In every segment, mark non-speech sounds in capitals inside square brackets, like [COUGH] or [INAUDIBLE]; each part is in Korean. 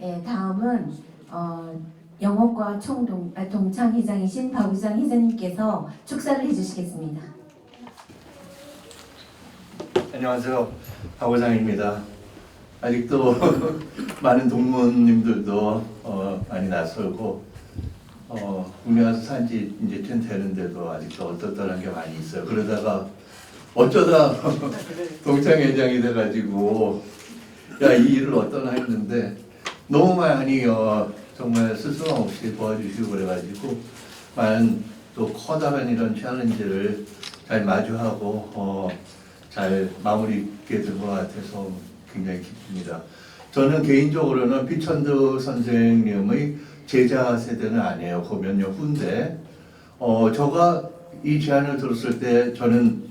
예, 다음은 어, 영어과 총동 아, 동창 회장이신 박우장 회장님께서 축사를 해주시겠습니다. 안녕하세요. 박원상입니다. 아직도 [LAUGHS] 많은 동문님들도 어, 많이 낯설고 어, 국내 와서 산지 이제 좀 되는데도 아직도 어떻더란 게 많이 있어요. 그러다가 어쩌다 [LAUGHS] 동창회장이 돼가지고 야 이 일을 어떠나 했는데 너무 많이 어, 정말 스스럼 없이 도와주시고 그래가지고 많은 또 커다란 이런 챌린지를 잘 마주하고 어, 잘 마무리 있게 된 것 같아서 굉장히 기쁩니다. 저는 개인적으로는 피천드 선생님의 제자 세대는 아니에요. 그 몇 년 후인데, 어, 저가 이 제안을 들었을 때 저는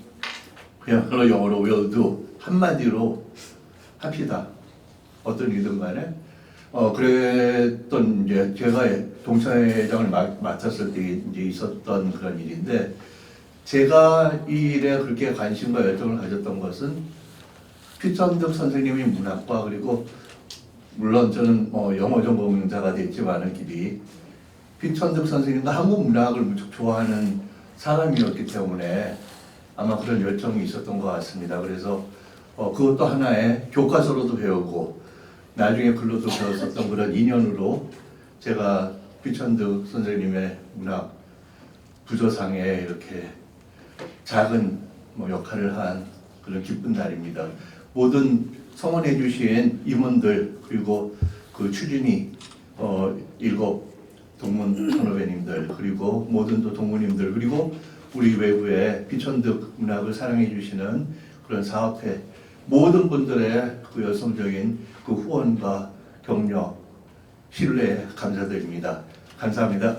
그야말로 영어로 will do 한마디로 합시다. 어떤 일든 간에. 어, 그랬던 이제 제가 동창회장을 맡- 맡았을 때 이제 있었던 그런 일인데, 제가 이 일에 그렇게 관심과 열정을 가졌던 것은 피천득 선생님이 문학과 그리고 물론 저는 뭐 영어 전공자가 됐지만은 길이 피천득 선생님도 한국 문학을 무척 좋아하는 사람이었기 때문에 아마 그런 열정이 있었던 것 같습니다. 그래서 어, 그것도 하나의 교과서로도 배우고 나중에 글로도 배웠었던 그런 인연으로 제가 피천득 선생님의 문학 부조상에 이렇게 작은 뭐 역할을 한 그런 기쁜 날입니다. 모든 성원해 주신 임원들 그리고 그 추진이 어 일곱 동문 선후배님들 그리고 모든 또 동문님들 그리고 우리 외부의 비천득 문학을 사랑해 주시는 그런 사업회 모든 분들의 그 열성적인 그 후원과 격려 신뢰 감사드립니다. 감사합니다.